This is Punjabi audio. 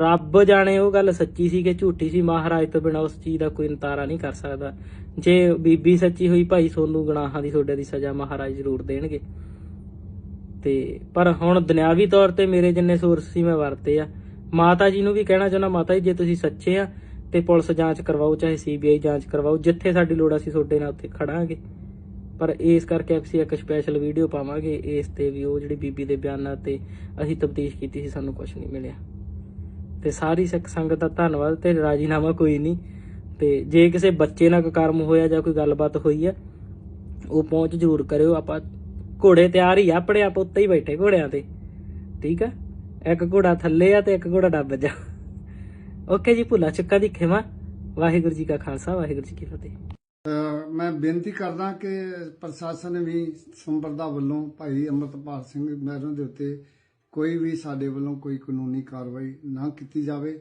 ਰੱਬ ਜਾਣੇ ਉਹ ਗੱਲ ਸੱਚੀ ਸੀ ਕਿ ਝੂਠੀ ਸੀ, ਮਹਾਰਾਜ ਤੋਂ ਬਿਨਾ ਉਸ ਚੀਜ਼ ਦਾ ਕੋਈ ਨਿਤਾਰਾ ਨਹੀਂ ਕਰ ਸਕਦਾ। ਜੇ ਬੀਬੀ ਸੱਚੀ ਹੋਈ, ਭਾਈ ਸੋਨੂੰ ਗੁਨਾਹਾਂ ਦੀ ਤੁਹਾਡੇ ਦੀ ਸਜ਼ਾ ਮਹਾਰਾਜ ਜ਼ਰੂਰ ਦੇਣਗੇ। ਤੇ ਪਰ ਹੁਣ ਦੁਨਿਆਵੀ ਤੌਰ ਤੇ ਮੇਰੇ ਜਿੰਨੇ ਸੋਰਸ ਸੀ, ਮੈਂ ਵਰਤੇ ਆ। ਮਾਤਾ ਜੀ ਨੂੰ ਵੀ ਕਹਿਣਾ ਚਾਹੁੰਦਾ, ਮਾਤਾ ਜੀ, ਜੇ ਤੁਸੀਂ ਸੱਚੇ ਆ, ਤੇ ਪੁਲਿਸ ਜਾਂਚ ਕਰਵਾਓ, ਚਾਹੇ ਸੀਬੀਆਈ ਜਾਂਚ ਕਰਵਾਓ, ਜਿੱਥੇ ਸਾਡੀ ਲੋੜ ਅਸੀਂ ਤੁਹਾਡੇ ਨਾਲ ਉੱਥੇ ਖੜਾਂਗੇ। ਪਰ ਇਸ ਕਰਕੇ ਅਸੀਂ ਇੱਕ ਸਪੈਸ਼ਲ ਵੀਡੀਓ ਪਾਵਾਂਗੇ, ਇਸ ਤੇ ਵੀ ਉਹ ਜਿਹੜੀ ਬੀਬੀ ਦੇ ਬਿਆਨਾਂ ਤੇ ਅਸੀਂ ਤਫਤੀਸ਼ ਕੀਤੀ ਸੀ, ਸਾਨੂੰ ਕੁਝ ਨਹੀਂ ਮਿਲਿਆ। ਤੇ ਸਾਰੀ ਸਿੱਖ ਸੰਗਤ ਦਾ ਧੰਨਵਾਦ ਤੇ ਰਾਜੀਨਾਮਾ ਕੋਈ ਨਹੀਂ। ਤੇ ਜੇ ਕਿਸੇ ਬੱਚੇ ਨਾਲ ਕੋਈ ਕਰਮ ਹੋਇਆ ਜਾਂ ਕੋਈ ਗੱਲਬਾਤ ਹੋਈ ਆ, ਉਹ ਪਹੁੰਚ ਜ਼ਰੂਰ ਕਰਿਓ। ਆਪਾਂ ਘੋੜੇ ਤਿਆਰ ਹੀ ਆ, ਆਪਣੇ ਆਪ ਉੱਤੇ ਹੀ ਬੈਠੇ ਘੋੜਿਆਂ ਤੇ। ਠੀਕ ਆ? ਇੱਕ ਘੋੜਾ ਥੱਲੇ ਆ ਤੇ ਇੱਕ ਘੋੜਾ ਡੱਬ ਜਾ। ਓਕੇ ਜੀ, ਭੁੱਲਾ ਚੱਕਾ ਦੀ ਖਿਮਾ। ਵਾਹਿਗੁਰੂ ਜੀ ਕਾ ਖਾਲਸਾ, ਵਾਹਿਗੁਰੂ ਜੀ ਕੀ ਫਤਿਹ। ਮੈਂ ਬੇਨਤੀ ਕਰਦਾ ਕਿ ਪ੍ਰਸ਼ਾਸਨ ਵੀ ਸੰਪਰਦਾ ਵੱਲੋਂ ਭਾਈ ਅਮਰਤਪਾਲ ਸਿੰਘ ਮਹਿਰੋਂ ਦੇ ਉੱਤੇ ਕੋਈ ਵੀ ਸਾਡੇ ਵੱਲੋਂ ਕੋਈ ਕਾਨੂੰਨੀ ਕਾਰਵਾਈ ਨਾ ਕੀਤੀ ਜਾਵੇ।